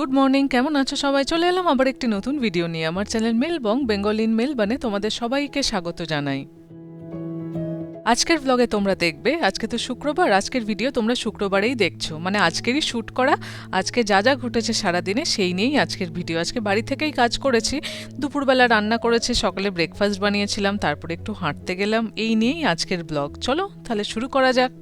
Good morning কেমন আছো সবাই? চলে এলাম আবার একটি নতুন ভিডিও নিয়ে। আমার চ্যানেল মেল বং বেঙ্গল ইন মেল বানে তোমাদের সবাইকে স্বাগত জানাই। আজকের ব্লগে তোমরা দেখবে, আজকে তো শুক্রবার, আজকের ভিডিও তোমরা শুক্রবারেই দেখছ। মানে আজকেরই শ্যুট করা, আজকে যা যা ঘটেছে সারাদিনে সেই নিয়েই আজকের ভিডিও আজকে বাড়ি থেকেই কাজ করেছি, দুপুরবেলা রান্না করেছি, সকালে ব্রেকফাস্ট বানিয়েছিলাম, তারপরে একটু হাঁটতে গেলাম, এই নিয়েই আজকের ব্লগ চলো, তাহলে শুরু করা যাক।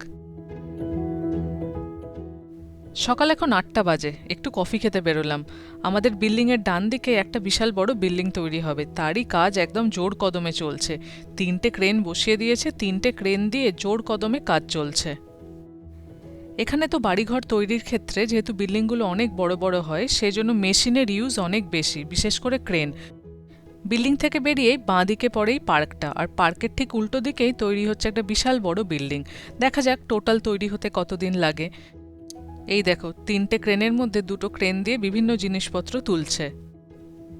সকাল এখন আটটা বাজে, একটু কফি খেতে বেরোলাম। আমাদের বিল্ডিংয়ের ডান দিকে একটা বিশাল বড় বিল্ডিং তৈরি হবে, তারই কাজ একদম জোর কদমে চলছে। তিনটে ক্রেন বসিয়ে দিয়েছে, তিনটে ক্রেন দিয়ে জোর কদমে কাজ চলছে। এখানে তো বাড়িঘর তৈরির ক্ষেত্রে যেহেতু বিল্ডিংগুলো অনেক বড় বড় হয়, সেজন্য মেশিনের ইউজ অনেক বেশি, বিশেষ করে ক্রেন। বিল্ডিং থেকে বেরিয়ে বাঁ দিকে পড়েই পার্কটা, আর পার্কের ঠিক উল্টো দিকেই তৈরি হচ্ছে একটা বিশাল বড় বিল্ডিং। দেখা যাক টোটাল তৈরি হতে কতদিন লাগে। এই দেখো, তিনটে ক্রেনের মধ্যে দুটো ক্রেন দিয়ে বিভিন্ন জিনিসপত্র তুলছে।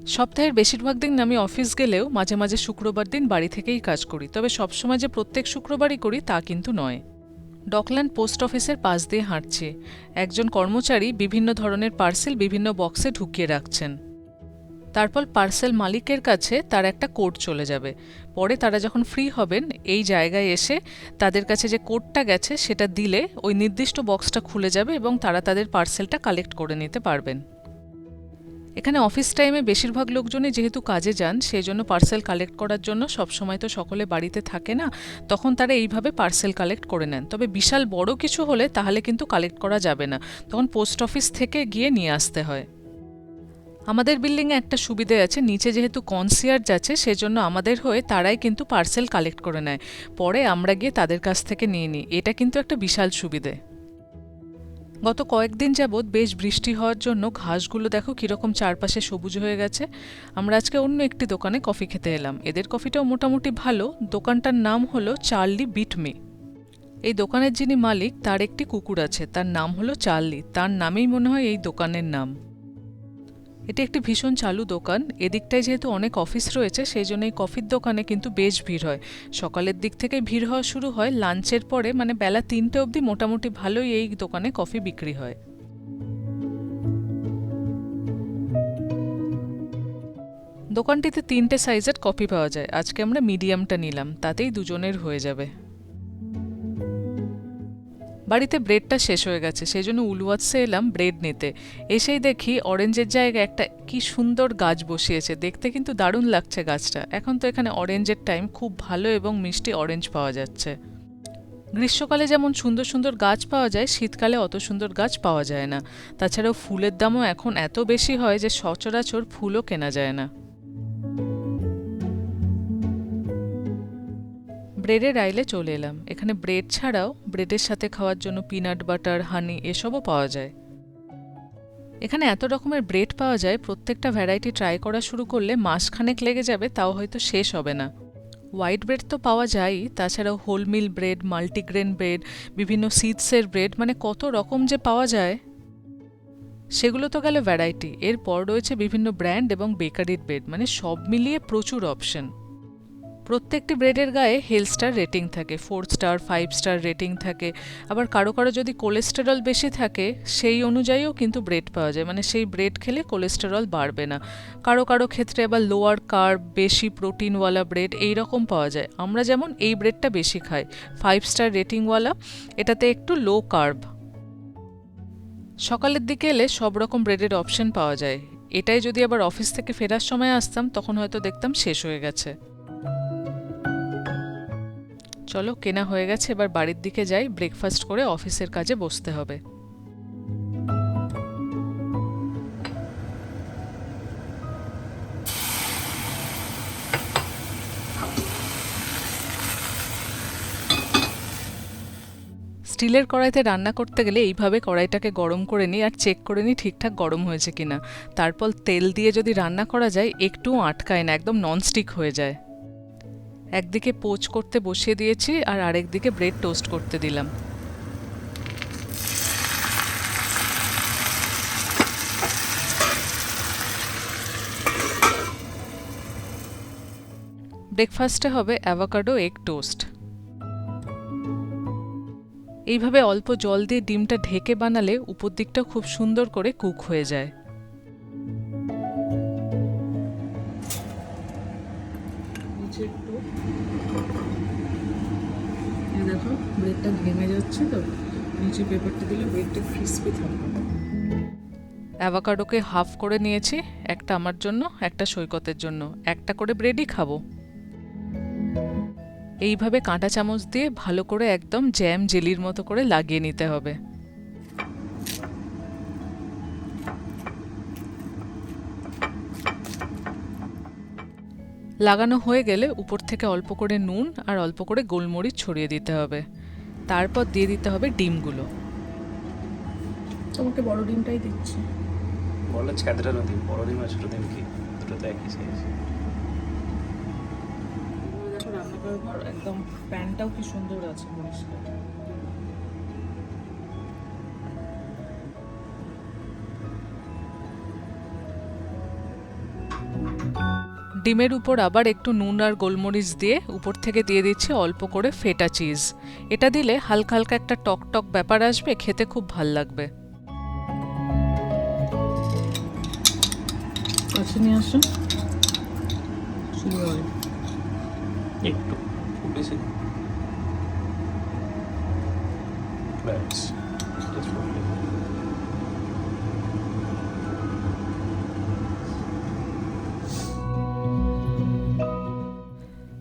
সপ্তাহের বেশিরভাগ দিন আমি অফিস গেলেও মাঝে মাঝে শুক্রবার দিন বাড়ি থেকেই কাজ করি। তবে সবসময় যে প্রত্যেক শুক্রবারই করি তা কিন্তু নয়। ডকল্যান্ড পোস্ট অফিসের পাশ দিয়ে হাঁটছে। একজন কর্মচারী বিভিন্ন ধরনের পার্সেল বিভিন্ন বক্সে ঢুকিয়ে রাখছেন। তারপর পার্সেল মালিকের কাছে তার একটা কোড চলে যাবে। পরে তারা যখন ফ্রি হবেন, এই জায়গায় এসে তাদের কাছে যে কোডটা গেছে, সেটা দিলে ওই নির্দিষ্ট বক্সটা খুলে যাবে এবং তারা তাদের পার্সেলটা কালেক্ট করে নিতে পারবেন। এখানে অফিস টাইমে বেশিরভাগ লোকজনই যেহেতু কাজে যান সেই জন্য পার্সেল কালেক্ট করার জন্য সবসময় তো সকলে বাড়িতে থাকে না, তখন তারা এইভাবে পার্সেল কালেক্ট করে নেন। তবে বিশাল বড় কিছু হলে তাহলে কিন্তু কালেক্ট করা যাবে না। তখন পোস্ট অফিস থেকে গিয়ে নিয়ে আসতে হয়। আমাদের বিল্ডিংয়ে একটা সুবিধে আছে, নিচে যেহেতু কনসিয়ার্জ আছে, সেজন্য আমাদের হয়ে তারাই কিন্তু পার্সেল কালেক্ট করে নেয়। পরে আমরা গিয়ে তাদের কাছ থেকে নিয়ে নিই। এটা কিন্তু একটা বিশাল সুবিধে। গত কয়েকদিন যাবৎ বেশ বৃষ্টি হওয়ার জন্য ঘাসগুলো দেখো কীরকম চারপাশে সবুজ হয়ে গেছে। আমরা আজকে অন্য একটি দোকানে কফি খেতে এলাম। এদের কফিটাও মোটামুটি ভালো। দোকানটার নাম হলো চার্লি বিটমি। এই দোকানের যিনি মালিক, তার একটি কুকুর আছে। তার নাম হলো চার্লি। তার নামেই মনে হয় এই দোকানের নাম। এটি একটি ভীষণ চালু দোকান। এদিকটায় যেহেতু অনেক অফিস রয়েছে সেই জন্য এই কফির দোকানে কিন্তু বেশ ভিড় হয়। সকালের দিক থেকে ভিড় হওয়া শুরু হয়, লাঞ্চের পরে মানে বেলা তিনটে অবধি মোটামুটি ভালোই এই দোকানে কফি বিক্রি হয়। দোকানটিতে তিনটে সাইজের কফি পাওয়া যায়। আজকে আমরা মিডিয়ামটা নিলাম, তাতেই দুজনের হয়ে যাবে। বাড়িতে ব্রেডটা শেষ হয়ে গেছে, সেই জন্য উলওয়াটসে এলাম ব্রেড নিতে। এসেই দেখি অরেঞ্জের জায়গায় একটা কি সুন্দর গাছ বসিয়েছে, দেখতে কিন্তু দারুণ লাগছে গাছটা। এখন তো এখানে অরেঞ্জের টাইম খুব ভালো এবং মিষ্টি অরেঞ্জ পাওয়া যাচ্ছে। গ্রীষ্মকালে যেমন সুন্দর সুন্দর গাছ পাওয়া যায়, শীতকালে অত সুন্দর গাছ পাওয়া যায় না। তাছাড়াও ফুলের দামও এখন এত বেশি হয় যে সচরাচর ফুলও কেনা যায় না। ব্রেডের আইলে চলে এলাম। এখানে ব্রেড ছাড়াও ব্রেডের সাথে খাওয়ার জন্য পিনাট বাটার, হানি এসবও পাওয়া যায়। এখানে এত রকমের ব্রেড পাওয়া যায়, প্রত্যেকটা ভ্যারাইটি ট্রাই করা শুরু করলে মাসখানেক লেগে যাবে, তাও হয়তো শেষ হবে না। হোয়াইট ব্রেড তো পাওয়া যায়ই তাছাড়াও হোলমিল ব্রেড, মাল্টিগ্রেন ব্রেড, বিভিন্ন সিডসের ব্রেড মানে কত রকম যে পাওয়া যায়। সেগুলো তো গেল ভ্যারাইটি। এরপর রয়েছে বিভিন্ন ব্র্যান্ড এবং বেকারির ব্রেড মানে সব মিলিয়ে প্রচুর অপশন। প্রত্যেকটি ব্রেডের গায়ে হেলথ স্টার রেটিং থাকে four star five star rating থাকে। আবার কারও কারও যদি কোলেস্টেরল বেশি থাকে, সেই অনুযায়ীও কিন্তু ব্রেড পাওয়া যায়। মানে সেই ব্রেড খেলে কোলেস্টেরল বাড়বে না। কারও কারও ক্ষেত্রে আবার লোয়ার কার্ব বেশি প্রোটিনওয়ালা ব্রেড এই রকম পাওয়া যায়। আমরা যেমন এই ব্রেডটা বেশি খাই ফাইভ স্টার রেটিংওয়ালা এটাতে একটু লো কার্ব সকালের দিকে এলে সব রকম ব্রেডের অপশন পাওয়া যায়। এটাই যদি আবার অফিস থেকে ফেরার সময় আসতাম, তখন হয়তো দেখতাম শেষ হয়ে গেছে। চলো কেনা হয়ে গেছে, এবার বাড়ির দিকে যাই ব্রেকফাস্ট করে অফিসের কাজে বসতে হবে। স্টিলের কড়াইতে রান্না করতে গেলে এইভাবে কড়াইটাকে গরম করে নিই আর চেক করে নিই ঠিকঠাক গরম হয়েছে কিনা। তারপর তেল দিয়ে যদি রান্না করা যায় একটু আটকায় না, একদম ননস্টিক হয়ে যায়। একদিকে পোচ করতে বসিয়ে দিয়েছি আর আরেক দিকে ব্রেড টোস্ট করতে দিলাম। ব্রেকফাস্টে হবে অ্যাভোকাডো এগ টোস্ট এইভাবে অল্প জল দিয়ে ডিমটা ঢেকে বানালে উপর দিকটা খুব সুন্দর করে কুক হয়ে যায়। হচ্ছে একটু। দেখো, ব্রেডটা ভেঙে যাচ্ছে তো। নিচে পেপারটা দিলে ব্রেডটা ক্রিস্পি থাকবে। অ্যাভাকাডোকে হাফ করে নিয়েছি, একটা আমার জন্য, একটা সৈকতের জন্য। একটা করে ব্রেডই খাব। এইভাবে কাঁটা চামচ দিয়ে ভালো করে একদম জ্যাম জেলির মতো করে লাগিয়ে নিতে হবে। লাগানো হয়ে গেলে উপর থেকে অল্প করে নুন আর অল্প করে গোলমরিচ ছড়িয়ে দিতে হবে। তারপর দিয়ে দিতে হবে ডিমগুলো। তোমাকে বড় ডিমটাই দিচ্ছি। বললে ছ্যাদরানো ডিম বড় ডিম আর ছোট ডিম কি? দুটো তো একই সাইজ দেখো রান্না করার একদম প্যানটাও কি সুন্দর আছে পরিষ্কার। ডিমের উপর আবার একটু নুন আর গোলমরিচ দিয়ে উপর থেকে দিয়ে দিচ্ছি অল্প করে ফেটা চিজ। এটা দিলে হালকা হালকা একটা টক টক ব্যাপার আসবে খেতে খুব ভালো লাগবে। কাছে নিয়ে আসো চিলি অয়েল একটু খুব বেশি ব্যাস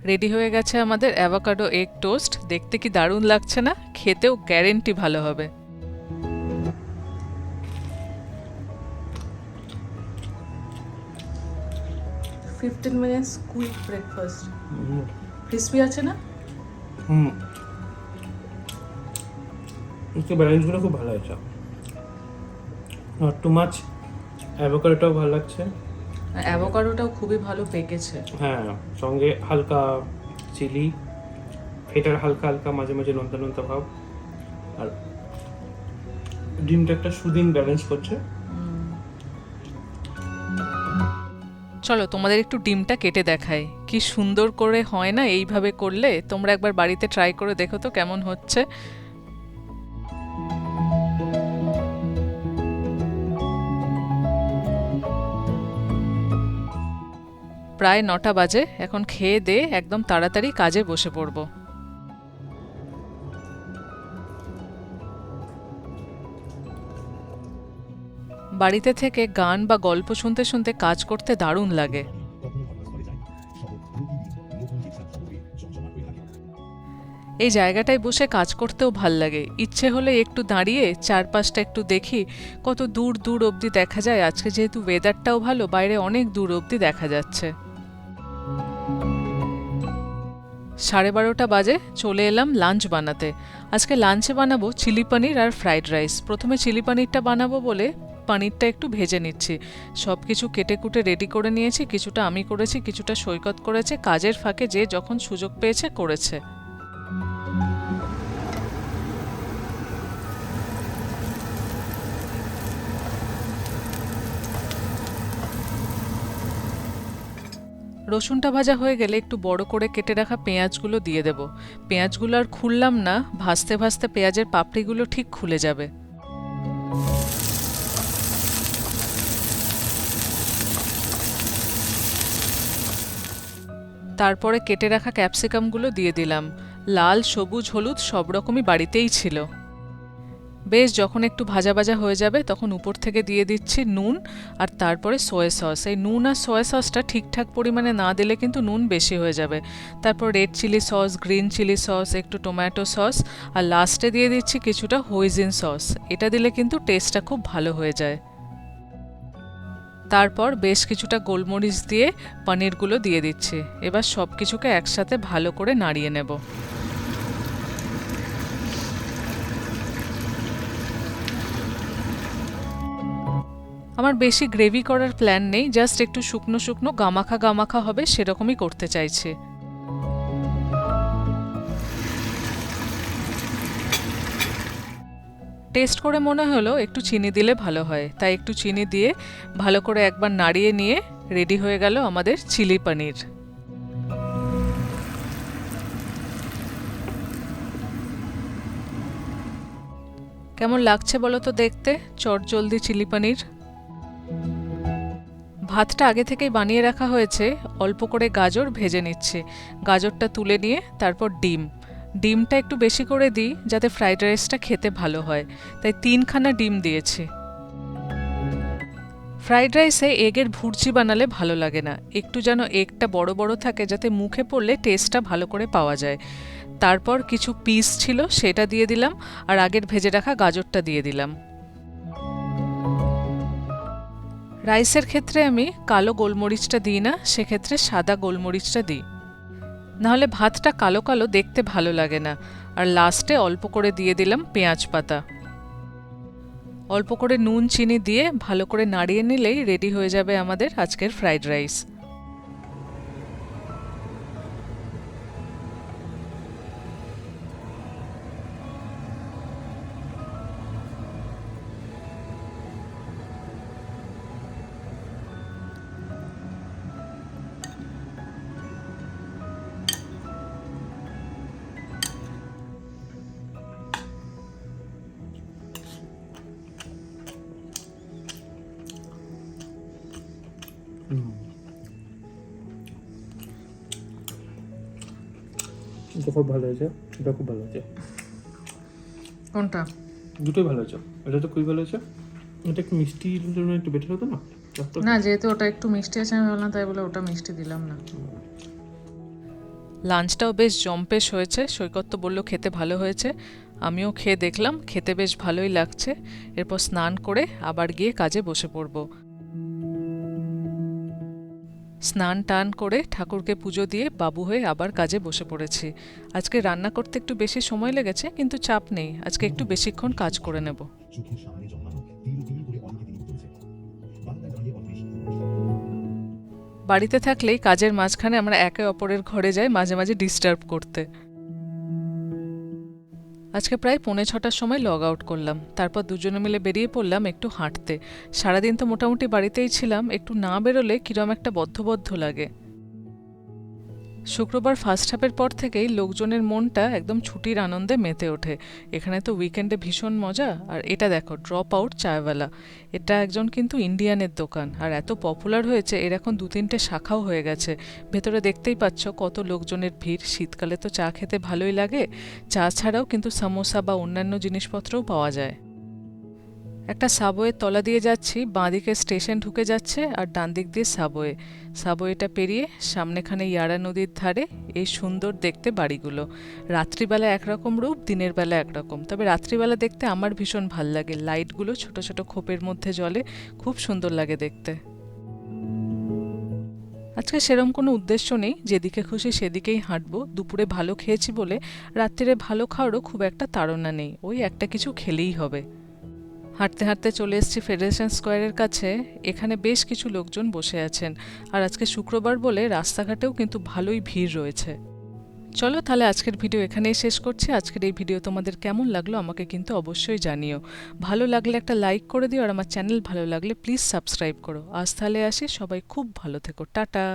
রেডি হয়ে গেছে আমাদের অ্যাভোকাডো এগ টোস্ট দেখতে কি দারুণ লাগছে না? খেতেও গ্যারেন্টি ভালো হবে। Fifteen minutes quick breakfast crispy আছে না? হুম। একটু ব্যালেন্সগুলো খুব ভালো হয়েছে। নট টু মাছ অ্যাভোকাডোটাও ভালো লাগছে। অ্যাভোকাডোটাও খুবই ভালো পেকেছে। হ্যাঁ সঙ্গে হালকা চিলি ফেটার হালকা হালকা মাঝে মাঝে নোনতা নোনতা ভাব। আর ডিমটা একটা সুদিন ব্যালেন্স করছে। চলো তোমাদের একটু ডিমটা কেটে দেখাই। কি সুন্দর করে হয় না এইভাবে করলে? তোমরা একবার বাড়িতে ট্রাই করে দেখো তো কেমন হচ্ছে। প্রায় নটা বাজে। এখন খেয়ে দে, একদম তাড়াতাড়ি কাজে বসে পড়ব। বাড়িতে থেকে গান বা গল্প শুনতে শুনতে কাজ করতে দারুণ লাগে। এই জায়গাটায় বসে কাজ করতেও ভালো লাগে। ইচ্ছে হলে একটু দাঁড়িয়ে, চারপাশটা একটু দেখি। কত দূর দূর অবধি দেখা যায়। আজকে যেহেতু ওয়েদারটাও ভালো, বাইরে অনেক দূর অবধি দেখা যাচ্ছে। সাড়ে বারোটা বাজে চলে এলাম লাঞ্চ বানাতে। আজকে লাঞ্চে বানাবো চিলি পানির আর ফ্রাইড রাইস। প্রথমে চিলি পানিরটা বানাবো বলে পানিরটা একটু ভেজে নিচ্ছি। সব কিছু কেটে কুটে রেডি করে নিয়েছি, কিছুটা আমি করেছি, কিছুটা সৈকত করেছে, কাজের ফাঁকে যে যখন সুযোগ পেয়েছে করেছে। রসুনটা ভাজা হয়ে গেলে একটু বড় করে কেটে রাখা পেঁয়াজগুলো দিয়ে দেব। পেঁয়াজগুলো আর খুললাম না, ভাজতে ভাজতে পেঁয়াজের পাপড়িগুলো ঠিক খুলে যাবে। তারপরে কেটে রাখা ক্যাপসিকামগুলো দিয়ে দিলাম। লাল, সবুজ, হলুদ সব রকমই বাড়িতেই ছিল। বেশ, যখন একটু ভাজা ভাজা হয়ে যাবে, তখন উপর থেকে দিয়ে দিচ্ছি নুন আর তারপরে সয়া সস এই নুন আর সয়া সসটা ঠিকঠাক পরিমাণে না দিলে কিন্তু নুন বেশি হয়ে যাবে। তারপর red chilli sauce green chilli sauce একটু টমেটো সস আর লাস্টে দিয়ে দিচ্ছি কিছুটা হোইজিন সস এটা দিলে কিন্তু টেস্টটা খুব ভালো হয়ে যায়। তারপর বেশ কিছুটা গোলমরিচ দিয়ে, পনিরগুলো দিয়ে দিচ্ছি। এবার সব কিছুকে একসাথে ভালো করে নাড়িয়ে নেব। আমার বেশি গ্রেভি করার প্ল্যান নেই জাস্ট একটু শুকনো শুকনো গামাখা গামাখা হবে, সেরকমই করতে চাইছি। টেস্ট করে মনে হলো একটু চিনি দিলে ভালো হয়, তাই একটু চিনি দিয়ে ভালো করে একবার নাড়িয়ে নিয়ে রেডি হয়ে গেল আমাদের চিলি পনির কেমন লাগছে বলো তো দেখতে? চটজলদি চিলি পনির ভাতটা আগে থেকেই বানিয়ে রাখা হয়েছে, অল্প করে গাজর ভেজে নিচ্ছে। গাজরটা তুলে নিয়ে তারপর ডিম। ডিমটা একটু বেশি করে দিই যাতে ফ্রাইড রাইসটা খেতে ভালো হয়। তাই তিনখানা ডিম দিয়েছি। ফ্রাইড রাইসে এগের ভুর্জি বানালে ভালো লাগে না। একটু যেন এগটা বড় বড় থাকে যাতে মুখে পড়লে টেস্টটা ভালো করে পাওয়া যায়। তারপর কিছু পিস ছিল, সেটা দিয়ে দিলাম আর আগের ভেজে রাখা গাজরটা দিয়ে দিলাম। রাইসের ক্ষেত্রে আমি কালো গোলমরিচটা দিই না, সেক্ষেত্রে সাদা গোলমরিচটা দিই। নাহলে ভাতটা কালো কালো দেখতে ভালো লাগে না, আর লাস্টে অল্প করে দিয়ে দিলাম পেঁয়াজ পাতা। অল্প করে নুন, চিনি দিয়ে ভালো করে নাড়িয়ে নিলেই রেডি হয়ে যাবে আমাদের আজকের ফ্রাইড রাইস এটা খুব ভালো হয়েছে এটা খুব ভালো হয়েছে। কোনটা? দুটোই ভালো হয়েছে। এটা তো খুবই ভালো হয়েছে। এটা একটু মিষ্টি জন্য একটু বেটার হতো না? না যেহেতু ওটা একটু মিষ্টি আছে আমি বললাম তাই বলে ওটা মিষ্টি দিলাম না। লাঞ্চটাও বেশ জম্পেশ হয়েছে। সৈকত তো বলল খেতে ভালো হয়েছে। আমিও খেয়ে দেখলাম খেতে বেশ ভালোই লাগছে। এরপর স্নান করে আবার গিয়ে কাজে বসে পড়ব। স্নান টান করে ঠাকুরকে পুজো দিয়ে বাবু হয়ে আবার কাজে বসে পড়েছি। আজকে রান্না করতে একটু বেশি সময় লেগেছে কিন্তু চাপ নেই। আজকে একটু বেশিক্ষণ কাজ করে নেব। বাড়িতে থাকলেই কাজের মাঝখানে আমরা একে অপরের ঘরে যাই মাঝে মাঝে ডিস্টার্ব করতে। আজকে প্রায় পৌনে ছটার সময় লগ আউট করলাম। তারপর দুজনে মিলে বেরিয়ে পড়লাম একটু হাঁটতে। সারাদিন তো মোটামুটি বাড়িতেই ছিলাম, একটু না বেরোলে কিরম একটা বদ্ধবদ্ধ লাগে। শুক্রবার ফার্স্ট হাফের পর থেকেই লোকজনের মনটা একদম ছুটির আনন্দে মেতে ওঠে। এখানে তো উইকেন্ডে ভীষণ মজা, আর এটা দেখো ড্রপ আউট চায়ওয়ালা। এটা একজন কিন্তু ইন্ডিয়ানের দোকান, আর এত পপুলার হয়েছে, এর এখন দু তিনটে শাখাও হয়ে গেছে। ভেতরে দেখতেই পাচ্ছ কত লোকজনের ভিড়। শীতকালে তো চা খেতে ভালোই লাগে, চা ছাড়াও কিন্তু সামোসা বা অন্যান্য জিনিসপত্রও পাওয়া যায়। একটা সাবওয়ের তলা দিয়ে যাচ্ছি, বাঁদিকে স্টেশন ঢুকে যাচ্ছে আর ডান দিক দিয়ে সাবওয়ে সাবওয়েটা পেরিয়ে সামনেখানে ইয়ারা নদীর ধারে এই সুন্দর দেখতে বাড়িগুলো। রাত্রিবেলা একরকম রূপ, দিনের বেলা একরকম। তবে রাত্রিবেলা দেখতে আমার ভীষণ ভালো লাগে। লাইটগুলো ছোট ছোট খোপের মধ্যে জ্বলে, খুব সুন্দর লাগে দেখতে। আজকে সেরম কোনো উদ্দেশ্য নেই, যেদিকে খুশি সেদিকেই হাঁটবো। দুপুরে ভালো খেয়েছি বলে রাত্রিরে ভালো খাওয়ারও খুব একটা তাড়না নেই। ওই একটা কিছু খেলেই হবে। হাঁটতে হাঁটতে চলে এসেছি ফেডারেশন স্কোয়ারের কাছে। এখানে বেশ কিছু লোকজন বসে আছেন। আর আজকে শুক্রবার বলে রাস্তাঘাটেও কিন্তু ভালোই ভিড় রয়েছে। চলো তাহলে আজকের ভিডিও এখানেই শেষ করছি। আজকের এই ভিডিও তোমাদের কেমন লাগল আমাকে কিন্তু অবশ্যই জানিও। ভালো লাগলে একটা লাইক করে দিও আর আমার চ্যানেল ভালো লাগলে প্লিজ সাবস্ক্রাইব করো। আজ তাহলে আসি, সবাই খুব ভালো থেকো। টাটা।